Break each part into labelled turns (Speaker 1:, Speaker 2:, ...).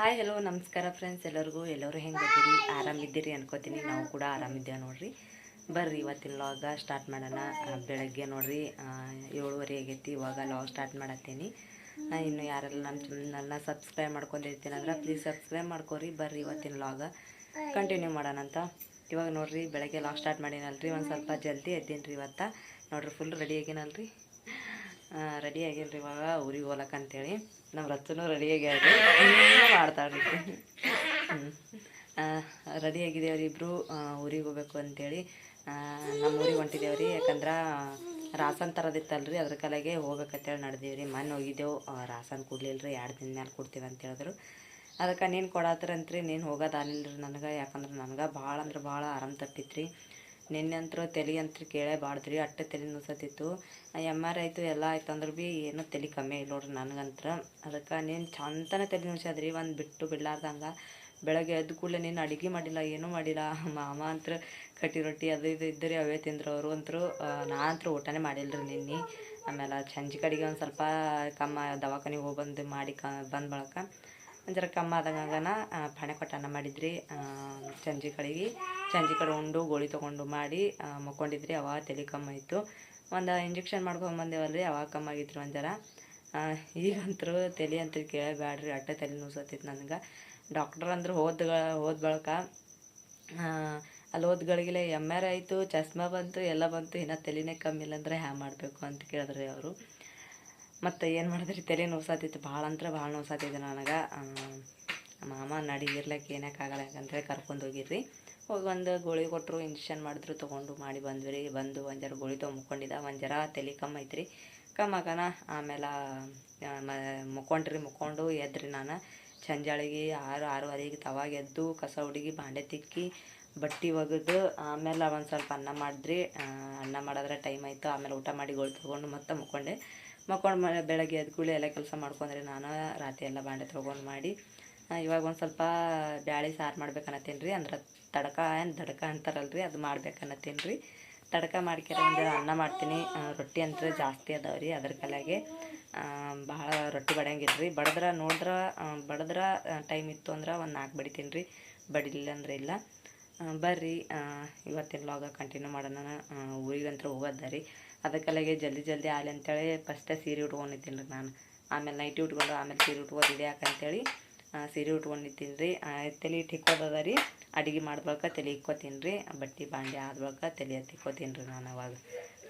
Speaker 1: Hi hello ನಮಸ್ಕಾರ friends ಎಲ್ಲರಿಗೂ ಎಲ್ಲರೂ ಹೆಂಗಿದ್ದೀರಿ ಆರಾಮಿದ್ದೀರಿ ಅನ್ಕೋತೀನಿ. ನಾವು ಕೂಡ ಆರಾಮಿದ್ದೇವೆ ನೋಡ್ರಿ. ಬರ್ರಿ ಇವತ್ತಿನ ಲಾಗ ಸ್ಟಾರ್ಟ್ ಮಾಡೋಣ. ಬೆಳಗ್ಗೆ ನೋಡ್ರಿ ಏಳುವರೆ ಆಗೈತಿ. ಇವಾಗ ಲಾಗ್ ಸ್ಟಾರ್ಟ್ ಮಾಡತ್ತೀನಿ. ಇನ್ನು ಯಾರೆಲ್ಲ ನಮ್ಮ ಚಾನಲ್ನ ಸಬ್ಸ್ಕ್ರೈಬ್ ಮಾಡ್ಕೊಂಡಿರ್ತೀನಿ ಅಂದ್ರೆ ಪ್ಲೀಸ್ ಸಬ್ಸ್ಕ್ರೈಬ್ ಮಾಡ್ಕೊರಿ. ಬರ್ರಿ ಇವತ್ತಿನ ಲಾಗ ಕಂಟಿನ್ಯೂ ಮಾಡೋಣ ಅಂತ. ಇವಾಗ ನೋಡ್ರಿ ಬೆಳಗ್ಗೆ ಲಾಗ್ ಸ್ಟಾರ್ಟ್ ಮಾಡೀನಲ್ರಿ. ಒಂದು ಸ್ವಲ್ಪ ಜಲ್ದಿ ಎದ್ದೀನಿ ರೀ ಇವತ್ತು. ನೋಡ್ರಿ ಫುಲ್ ರೆಡಿ ಆಗೀನಲ್ರಿ? ರೆಡಿ ಆಗಿಲ್ರಿ ಇವಾಗ ಊರಿಗೆ ಹೋಗ್ಲಕ್ಕ ಅಂತೇಳಿ. ನಮ್ಮ ರತ್ತನೂ ರೆಡಿ ಆಗಿ ಮಾಡ್ತಾಳ್ರಿ ರೆಡಿ ಆಗಿದ್ದೇವ್ರಿ ಇಬ್ಬರು ಊರಿಗೆ ಹೋಗ್ಬೇಕು ಅಂತೇಳಿ. ನಮ್ಮ ಊರಿಗೆ ಹೊಂಟಿದ್ದೇವ್ರಿ. ಯಾಕಂದ್ರೆ ರಾಸನ್ ತರೋದಿತ್ತಲ್ರಿ ಅದ್ರ ಕಲೆಗೆ ಹೋಗ್ಬೇಕಂತೇಳಿ ನಡೆದೀವ್ರಿ. ಮೊನ್ನೆ ಹೋಗಿದ್ದೆವು. ರಾಸನ್ ಕೊಡ್ಲಿಲ್ರಿ. ಎರಡು ದಿನ ಮೇಲೆ ಕೊಡ್ತೀವಿ ಅಂತ ಹೇಳಿದ್ರು ಅದಕ್ಕೆ ನೀನು ಕೊಡತ್ತರಂತ್ರಿ ನೀನು ಹೋಗೋದಾನಿಲ್ರಿ ನನಗೆ. ಯಾಕಂದ್ರೆ ನನಗೆ ಭಾಳ ಅಂದ್ರೆ ಭಾಳ ಆರಾಮ್ ತಪ್ಪಿತ್ರಿ ನಿನ್ನೆ ಅಂತೂ ತಲೆ ಅಂತೂ ಕೇಳೇ ರೀ ಅಷ್ಟು ತಲೆ ನುಸತಿತ್ತು ಎಂ ಆರ್ ಆಯಿತು, ಎಲ್ಲ ಆಯ್ತು ಅಂದ್ರೆ ಭೀ ಏನೂ ತಲೆ ಕಮ್ಮಿ ಇಲ್ಲ ನೋಡ್ರಿ ನನಗಂತ್ರ. ಅದಕ್ಕೆ ನೀನು ಚಂದನ ತಲೆ ನುಸ್ಯಾದ್ರಿ, ಒಂದು ಬಿಟ್ಟು ಬಿಡ್ಲಾರ್ದಂಗೆ. ಬೆಳಗ್ಗೆ ಎದ್ದು ಕೂಡಲೇ ನೀನು ಅಡುಗೆ ಮಾಡಿಲ್ಲ, ಏನೂ ಮಾಡಿಲ್ಲ. ಮಾಮ ಅಂತ್ರ ಕಟ್ಟಿ ರೊಟ್ಟಿ ಅದು ಇದು ಇದ್ದರೆ ಅವೇ ತಿಂದ್ರು ಅವರು ಅಂತರೂ. ನಾ ಅಂತೂ ಊಟನೇ ರೀ ನಿನ್ನೆ. ಆಮೇಲೆ ಸಂಜೆ ಕಡೆಗೆ ಒಂದು ಸ್ವಲ್ಪ ಕಮ್ಮ ದವಾಖಾನಿಗೆ ಹೋಗಿ ಬಂದು ಮಾಡಿ ಕ, ಬಂದ ಒಂಥರ ಕಮ್ಮ ಆದಂಗನ ಪಾಣೆ ಕೊಟ್ಟ ಅನ್ನ ಮಾಡಿದ್ರಿ ಚಂಜಿ ಕಡೆಗೆ ಚಂಜಿ ಕಡೆ ಉಂಡು, ಗೋಳಿ ತೊಗೊಂಡು ಮಾಡಿ ಮಕ್ಕೊಂಡಿದ್ರಿ, ಅವಾಗ ತಲೆ ಕಮ್ಮಿ ಆಯಿತು. ಒಂದು ಇಂಜೆಕ್ಷನ್ ಮಾಡ್ಕೊಂಬಂದೇವಲ್ರಿ ಅವಾಗ ಕಮ್ಮ ಆಗಿತ್ತು ಒಂದು ಜರ ಈಗ ಈಗಂತರೂ ತಲೆ ಅಂತ ಕೇಳಬೇಡ್ರಿ, ಅಟ್ಟ ತಲೆ ನುಸತ್ತಿತ್ತು ನನಗೆ. ಡಾಕ್ಟರ್ ಅಂದ್ರೆ ಹೋದ ಹೋದ ಬಳಕ ಅಲ್ಲಿ ಹೋದ್ಗಳಿಗೆಲ್ಲ ಎಂ ಆರ್ ಆಯಿತು, ಚಸ್ಮಾ ಬಂತು, ಎಲ್ಲ ಬಂತು, ಇನ್ನು ತಲೆನೇ ಕಮ್ಮಿ ಇಲ್ಲ ಅಂದರೆ ಹ್ಯಾ ಮಾಡಬೇಕು ಅಂತ ಕೇಳಿದ್ರಿ ಅವರು. ಮತ್ತು ಏನು ಮಾಡಿದ್ರಿ? ತಲೆ ನೋಸಾತಿತ್ತು ಭಾಳ ಅಂದ್ರೆ ಭಾಳ ನೋಸಾತಿತ್ತು ನನಗೆ. ಮಾಮ ನಡಿ ಇರ್ಲಿಕ್ಕೆ ಏನಕ್ಕಾಗಲ್ಲ ಯಾಕಂತೇಳಿ ಕರ್ಕೊಂಡು ಹೋಗಿರ್ರಿ ಹೋಗಿ ಒಂದು ಗೋಳಿ ಕೊಟ್ಟರು ಇಂಜೆಕ್ಷನ್ ಮಾಡಿದ್ರು, ತೊಗೊಂಡು ಮಾಡಿ ಬಂದ್ವಿ ಬಂದು ಒಂದು ಗೋಳಿ ತೊಗೊಂಬಕೊಂಡಿದ್ದ ಒಂದು ಜರ ತಲೆ ಕಮ್ಮಿ ಐತ್ರಿ. ಕಮ್ಮಕನ ಆಮೇಲೆ ಮುಕ್ಕೊಂಡ್ರಿ, ಮುಕ್ಕೊಂಡು ಎದ್ರಿ ನಾನು. ಚಂಜಾಳಿಗೆ ಆರು, ಆರೂವರೆಗೆ ತವಾಗ ಎದ್ದು ಕಸ ಹುಡುಗಿ ಬಾಂಡೆ ತಿಕ್ಕಿ ಬಟ್ಟೆ ಒಗೆದು ಆಮೇಲೆ ಒಂದು ಸ್ವಲ್ಪ ಅನ್ನ ಮಾಡಿದ್ರಿ. ಅನ್ನ ಮಾಡಿದ್ರೆ ಟೈಮ್ ಆಯಿತು. ಆಮೇಲೆ ಊಟ ಮಾಡಿ ಗೋಳಿ ತೊಗೊಂಡು ಮತ್ತೆ ಮುಕ್ಕೊಂಡೆ. ಮಕ್ಕೊಂಡು ಮ, ಬೆಳಗ್ಗೆ ಎದ್ದು ಕೂಡಲೇ ಎಲ್ಲ ಕೆಲಸ ಮಾಡ್ಕೊಂಡ್ರಿ ನಾನು ರಾತ್ರಿ ಎಲ್ಲ ಬಾಂಡೆ ತೊಗೊಂಡು ಮಾಡಿ ಇವಾಗ ಒಂದು ಸ್ವಲ್ಪ ಬ್ಯಾಳೆ ಸಾರು ಮಾಡ್ಬೇಕನ್ನತ್ತೀನಿ ರೀ ಅಂದ್ರೆ ತಡಕ ಏನು ದಡಕ ಅಂತಾರಲ್ರಿ, ಅದು ಮಾಡ್ಬೇಕನ್ನತ್ತೀನಿ ರೀ ತಡಕ ಮಾಡ್ಕೆರೆ ಒಂದು ಅನ್ನ ಮಾಡ್ತೀನಿ ರೊಟ್ಟಿ ಅಂತ ಜಾಸ್ತಿ ಅದಾವೆ ರೀ ಅದ್ರ ಕಲೆಗೆ ಭಾಳ ರೊಟ್ಟಿ ಬಡಿಯಂಗಿಲ್ಲ ರೀ ಬಡದ್ರ ನೋಡಿದ್ರೆ ಬಡದ್ರ ಟೈಮ್ ಇತ್ತು ಅಂದ್ರೆ ಒಂದು ನಾಲ್ಕು ಬಡಿತೀನಿ ರೀ ಬಡಿಲಿಲ್ಲ ಅಂದ್ರೆ ಇಲ್ಲ ಬರ್ರಿ ಇವತ್ತಿನ ಲಾಗ ಕಂಟಿನ್ಯೂ ಮಾಡೋಣ ಊರಿಗಂತ ಹೋಗೋದ ರೀ ಅದಕ್ಕೆಲ್ಲಗೆ ಜಲ್ದಿ ಜಲ್ದಿ ಆಗಲಿ ಅಂತೇಳಿ ಫಸ್ಟೇ ಸೀರೆ ಉಟ್ಕೊಂಡಿದ್ದೀನಿ ರೀ ನಾನು. ಆಮೇಲೆ ನೈಟಿ ಉಟ್ಕೊಂಡು ಆಮೇಲೆ ಸೀರೆ ಉಟ್ಕೋದು ಯಾಕಂತೇಳಿ ಸೀರೆ ಉಟ್ಕೊಂಡಿದ್ದೀನಿ ರೀ. ತಲೆ ಇಕ್ಕೋದದ ರೀ. ಅಡುಗೆ ಮಾಡ್ಬೇಕು ತಲೆ ಇಕ್ಕೋತೀನಿ ರೀ. ಬಟ್ಟೆ ಬಾಂಡೆ ಆದ್ಬಳಕ ತಲೆ ಹತ್ತಿ ರೀ ನಾನು ಅವಾಗ.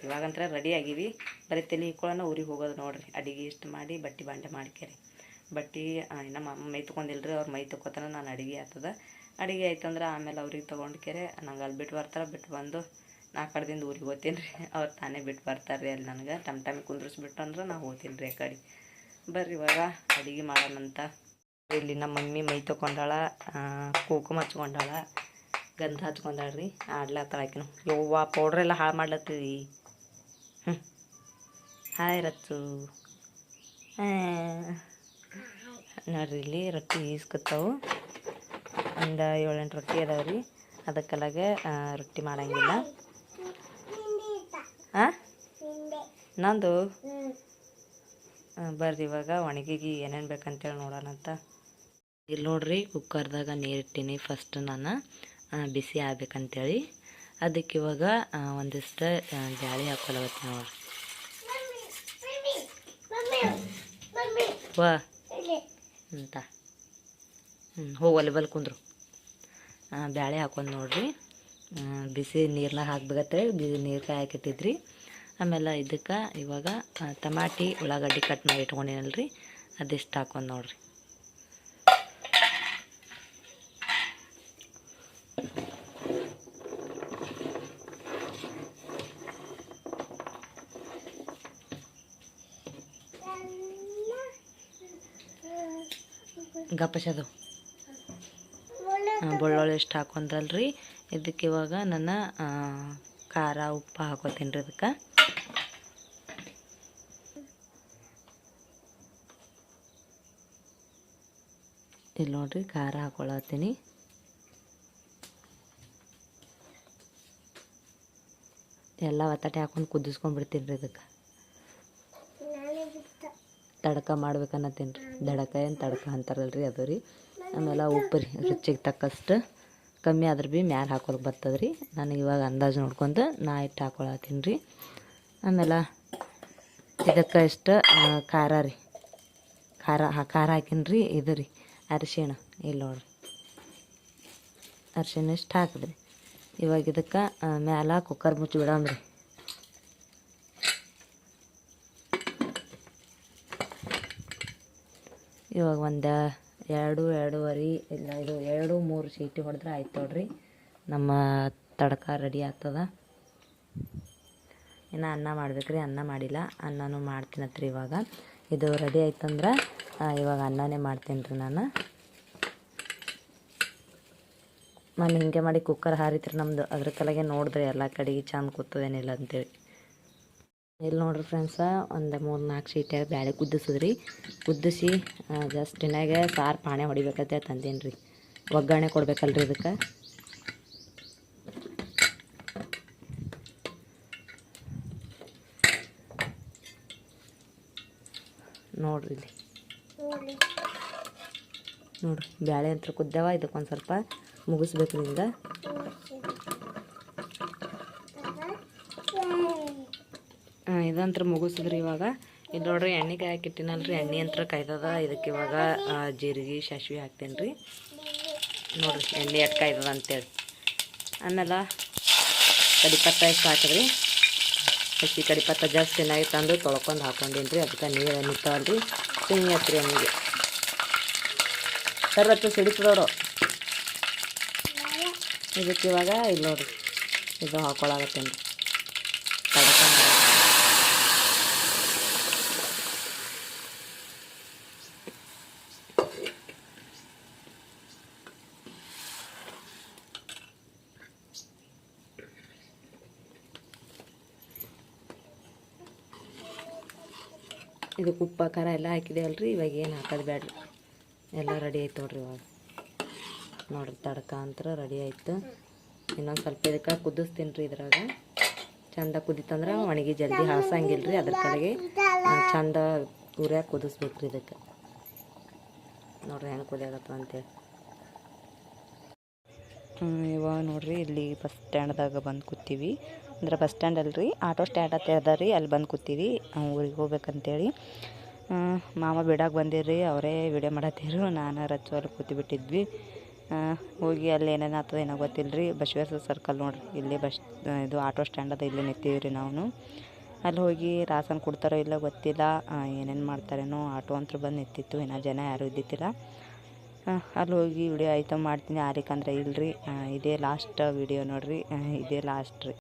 Speaker 1: ಇವಾಗಂತ್ರ ರೆಡಿ ಆಗೀವಿ. ಬರೀ ತಲೆ ಇಕ್ಕೊಳ್ಳೋಣ ಊರಿಗೆ ಹೋಗೋದು ನೋಡಿರಿ. ಅಡುಗೆ ಇಷ್ಟು ಮಾಡಿ ಬಟ್ಟೆ ಬಾಂಡೆ ಮಾಡ್ಕೇರಿ. ಬಟ್ಟೆ ನಮ್ಮ ಅಮ್ಮ ಮೈ ತೊಗೊಂಡಿಲ್ಲ ರೀ. ಅವ್ರು ಮೈ ತೊಗೋತಾನ ನಾನು ಅಡುಗೆ ಆಗ್ತದ ಅಡುಗೆ ಆಯ್ತಂದ್ರೆ ಆಮೇಲೆ ಅವ್ರಿಗೆ ತೊಗೊಂಡು ಕೆರೆ ನಂಗೆ ಅಲ್ಲಿ ಬಿಟ್ಟು ಬರ್ತಾರೆ ಬಿಟ್ಟು ಬಂದು ನಾ ಕಡ್ದಿಂದ ಊರಿಗೆ ಹೋತೀನಿ ರೀ. ಅವ್ರು ತಾನೇ ಬಿಟ್ಟು ಬರ್ತಾರೆ ರೀ ಅಲ್ಲಿ ನನಗೆ. ಟಮ್ ಟಮ್ ಕುಂದ್ರಿಸ್ಬಿಟ್ಟು ಅಂದ್ರೆ ನಾ ಹೋತೀನಿ ರೀ ಆ ಕಡೆ. ಬರ್ರಿ ಇವಾಗ ಅಡುಗೆ ಮಾಡೋಣಂತ ಇಲ್ಲಿ ನಮ್ಮ ಮಮ್ಮಿ ಮೈ ತೊಗೊಂಡಾಳ ಕುಂಕುಮ ಹಚ್ಕೊಂಡಾಳ, ಗಂಧ ಹಚ್ಕೊಂಡಾಳ ರೀ. ಆಡ್ಲಾತ್ತಾಳ ಆಕಿನ. ಯವ್ವ ಪೌಡ್ರ್ ಎಲ್ಲ ಹಾಳು ಮಾಡ್ಲತ್ತೀವಿ ಹ್ಞೂ ಹಾಯ್ ರತ್ತು. ನೋಡ್ರಿ ಇಲ್ಲಿ ರೊಟ್ಟಿ ಈಸ್ಕೊತಾವು ಒಂದು ಏಳೆಂಟು ರೊಟ್ಟಿ ಅದಾವೆ ರೀ. ಅದಕ್ಕೆಲ್ಲಾಗೆ ರೊಟ್ಟಿ ಮಾಡಂಗಿಲ್ಲ. ಹಾಂ ನಂದು? ಬರ್ರಿ ಇವಾಗ ಒಣಗಿಗೆ ಏನೇನು ಬೇಕಂತೇಳಿ ನೋಡೋಣಂತ ಇಲ್ಲಿ ನೋಡ್ರಿ ಕುಕ್ಕರ್ದಾಗ ನೀರು ಇಟ್ಟೀನಿ ಫಸ್ಟ್ ನಾನು ಬಿಸಿ ಆಗ್ಬೇಕಂತೇಳಿ. ಅದಕ್ಕೆ ಇವಾಗ ಒಂದಿಷ್ಟು ಜಾಳಿ ಬ್ಯಾಳೆ ಹಾಕೊಳಗತ್ತಿ ನೋಡ್ರಿ ವಾ. ಅಂತ ಹ್ಞೂ ಹೋಗಿ ಒಲೆ ಬಲ್ ಕುಂದ್ರು ಬ್ಯಾಳೆ ಹಾಕೊಂಡು ನೋಡ್ರಿ. ಬಿಸಿ ನೀರನ್ನ ಹಾಕ್ಬೇಕತ್ತೆ ಬಿಸಿ ನೀರು ಕಾಯಕಿಟ್ಟಿದ್ರಿ ಆಮೇಲೆ ಇದಕ್ಕೆ ಇವಾಗ ಟಮಾಟಿ, ಉಳ್ಳಾಗಡ್ಡಿ ಕಟ್ ಮಾಡಿ ಇಟ್ಕೊಂಡಿನಲ್ರಿ. ಅದಿಷ್ಟು ಹಾಕೊಂಡು ನೋಡ್ರಿ. ಗಪ್ಪಸದು ಬೆಳ್ಳುಳ್ಳಿ ಎಷ್ಟು ಹಾಕೊಂಡ್ರಲ್ರಿ. ಇದಕ್ಕೆ ಇವಾಗ ನಾನು ಖಾರ ಉಪ್ಪು ಹಾಕೋತೀನಿ ರೀ ಇದಕ್ಕೆ. ಇಲ್ಲಿ ನೋಡ್ರಿ ಖಾರ ಹಾಕೊಳತ್ತೀನಿ. ಎಲ್ಲ ಒತ್ತಾಟೆ ಹಾಕೊಂಡು ಕುದಿಸ್ಕೊಂಡ್ಬಿಡ್ತೀನಿ ರೀ ಇದಕ್ಕೆ. ತಡಕ ಮಾಡ್ಬೇಕನ್ನತ್ತೀನಿ ರೀ. ದಡಕ ಏನು ತಡಕ ಅಂತಾರಲ್ರಿ ಅದು ರೀ. ಆಮೇಲೆ ಉಪ್ಪು ರೀ, ರುಚಿಗೆ ತಕ್ಕಷ್ಟು. ಕಮ್ಮಿ ಆದ್ರೆ ಭೀ ಮ್ಯಾಲೆ ಹಾಕೋಕೆ ಬರ್ತದೆ ರೀ ನಾನು ಇವಾಗ ಅಂದಾಜು ನೋಡ್ಕೊಂಡು ನಾ ಇಟ್ಟು ಹಾಕೊಳತ್ತೀನಿ ರೀ. ಆಮೇಲೆ ಇದಕ್ಕೆ ಇಷ್ಟು ಖಾರ ರೀ. ಖಾರ ಖಾರ ಹಾಕಿನಿ ರೀ, ಇದು ರೀ, ಅರಿಶಿಣ. ಇಲ್ಲಿ ನೋಡ್ರಿ. ಅರಿಶಿಣ ಇಷ್ಟು ಹಾಕಿದ್ರಿ. ಇವಾಗ ಇದಕ್ಕೆ ಮ್ಯಾಲ ಕುಕ್ಕರ್ ಮುಚ್ಚಿ ಬಿಡಮ್ರಿ ಇವಾಗ ಒಂದು ಎರಡು, ಎರಡೂವರೆ, ಇಲ್ಲ ಇದು ಎರಡು, ಮೂರು ಸೀಟಿ ಹೊಡೆದ್ರೆ ಆಯ್ತು ನೋಡ್ರಿ. ನಮ್ಮ ತಡಕ ರೆಡಿ ಆಗ್ತದ. ಇನ್ನು ಅನ್ನ ಮಾಡ್ಬೇಕು ರೀ ಅನ್ನ ಮಾಡಿಲ್ಲ. ಅನ್ನನೂ ಮಾಡ್ತೀನತ್ರಿ ಇವಾಗ. ಇದು ರೆಡಿ ಆಯ್ತಂದ್ರೆ ಇವಾಗ ಅನ್ನನೇ ಮಾಡ್ತೀನಿ ರೀ ನಾನು. ನಾನು ಹಿಂಗೆ ಮಾಡಿ ಕುಕ್ಕರ್ ಹಾರಿತ್ರಿ ನಮ್ಮದು ಅದ್ರ ಕೆಳಗೆ ನೋಡಿದ್ರೆ ಎಲ್ಲ ಕಡೆಗೆ ಚಂದ ಕೂತದೇನಿಲ್ಲ ಅಂತೇಳಿ. ಇಲ್ಲಿ ನೋಡ್ರಿ ಫ್ರೆಂಡ್ಸ ಒಂದು ಮೂರು ನಾಲ್ಕು ಸೀಟ್ಯಾಗ ಬ್ಯಾಳೆ ಕುದಿಸಿದ್ರಿ ಕುದ್ದಿಸಿ ಜಸ್ಟ್ ಇನ್ನಾಗೆ ಸಾರು ಪಾಣೆ ಹೊಡಿಬೇಕಂತ ತಂದೇನು ರೀ ಒಗ್ಗರಣೆ ಕೊಡಬೇಕಲ್ರಿ ಇದಕ್ಕೆ. ನೋಡ್ರಿ ಇಲ್ಲಿ. ನೋಡ್ರಿ, ಬ್ಯಾಳೆ ಅಂತ ಕುದ್ದಾವ, ಇದಕ್ಕೊಂದು ಸ್ವಲ್ಪ ಮುಗಿಸ್ಬೇಕು ಇದಂತ್ರ ಮುಗಿಸಿದ್ರಿ ಇವಾಗ. ಇದು ನೋಡ್ರಿ ಎಣ್ಣೆ ಕಾಯಕ್ಕೆ ಇಟ್ಟಿನಲ್ರಿ ಎಣ್ಣೆ ಅಂತ ಕಾಯ್ದದ. ಇದಕ್ಕೆ ಇವಾಗ ಜೀರಿಗೆ ಸಾಸ್ವೆ ಹಾಕ್ತೇನೆ ರೀ ನೋಡ್ರಿ ಎಣ್ಣೆ ಎಟ್ ಕಾಯ್ದದ ಅಂತೇಳಿ. ಆಮೇಲೆ ಕಡಿಪತ್ತ ಎಷ್ಟು ಹಾಕಿದ್ರಿ? ಹಸಿ ಕಡಿಪತ್ತ ಜಾಸ್ತಿ ಚೆನ್ನಾಗಿ ತಂದು ತೊಳ್ಕೊಂಡು ಹಾಕೊಂಡೀನಿ ರೀ ಅದಕ್ಕೆ ನೀರು ನಿಂತವಲ್ರಿ ಸಿಂಗಿ ಹತ್ರಿ ಎಣ್ಣೆಗೆ. ಸರ್ವತ್ತು ಸಿಡಿತದೋಡು ಇದಕ್ಕೆ ಇವಾಗ ಇಲ್ಲಿ ನೋಡ್ರಿ. ಇದು ಹಾಕೊಳಗತ್ತೇನೆ ರೀ ತಡ್ಕ ಇದಕ್ಕೆ ಉಪ್ಪು, ಖಾರ ಎಲ್ಲ ಹಾಕಿದೇವಲ್ರಿ ಇವಾಗ ಏನು ಹಾಕೋದು ಬೇಡ್ರಿ ಎಲ್ಲ ರೆಡಿ ಆಯ್ತು ನೋಡ್ರಿ ಇವಾಗ. ನೋಡ್ರಿ, ತಡಕ ಅಂತ ರೆಡಿ ಆಯ್ತು. ಇನ್ನೊಂದು ಸ್ವಲ್ಪ ಇದಕ್ಕೆ ಕುದಿಸ್ತೀನಿ ರೀ ಇದ್ರಾಗ. ಚಂದ ಕುದಿತಂದ್ರೆ ಒಣಗಿ ಜಲ್ದಿ ಹಾಸಂಗಿಲ್ಲ ರೀ ಅದ್ರ ಕಡೆಗೆ. ಚಂದ ಉರಿಯಾಗ ಕುದಿಸ್ಬೇಕು ರೀ ಇದಕ್ಕೆ. ನೋಡ್ರಿ ಹೆಂಗೆ ಕುದಿಯಾಗತ್ತ ಅಂತೇಳಿ. ಇವಾಗ ನೋಡ್ರಿ ಇಲ್ಲಿ ಬಸ್ ಸ್ಟ್ಯಾಂಡ್ದಾಗ ಬಂದು ಕೂತೀವಿ. ಅಂದ್ರೆ ಬಸ್ ಸ್ಟ್ಯಾಂಡ್ ಅಲ್ರಿ ಆಟೋ ಸ್ಟ್ಯಾಂಡ್ ಅಂತ ಅದ ರೀ. ಅಲ್ಲಿ ಬಂದು ಕೂತೀವಿ. ಊರಿಗೆ ಹೋಗ್ಬೇಕಂತೇಳಿ. ಮಾಮ ಬಿಡಾಗಿ ಬಂದಿರಿ ಅವರೇ ವಿಡಿಯೋ ಮಾಡತ್ತೀರು ನಾನು ರಚ್ಚು ಅಲ್ಲಿ ಕೂತಿ ಬಿಟ್ಟಿದ್ವಿ ಹೋಗಿ ಅಲ್ಲಿ ಏನೇನು ಆಗ್ತದೆ ಏನೋ ಗೊತ್ತಿಲ್ಲ ರೀ ಬಸವೇಶ್ವರ ಸರ್ಕಲ್ ನೋಡ್ರಿ. ಇಲ್ಲಿ ಬಸ್, ಇದು ಆಟೋ ಸ್ಟ್ಯಾಂಡ್ ಅದ. ಇಲ್ಲಿ ನಿಂತೀವಿ ರೀ ನಾವು. ಅಲ್ಲಿ ಹೋಗಿ ರಾಸನ್ ಕೊಡ್ತಾರೋ ಇಲ್ಲ ಗೊತ್ತಿಲ್ಲ. ಏನೇನು ಮಾಡ್ತಾರೇನೋ ಆಟೋ ಅಂತೂ ಬಂದು ನಿಂತಿತ್ತು. ಏನೋ ಜನ ಯಾರು ಇದ್ದಿತ್ತಿಲ್ಲ ಅಲ್ಲಿ ಹೋಗಿ ವಿಡಿಯೋ ಐತಮ್ ಮಾಡ್ತೀನಿ. ಆರಿಕಂದ್ರೆ ಇಲ್ಲರಿ ಇದೇ ಲಾಸ್ಟ್ ವಿಡಿಯೋ ನೋಡಿರಿ. ಇದೇ ಲಾಸ್ಟ್ ರೀ.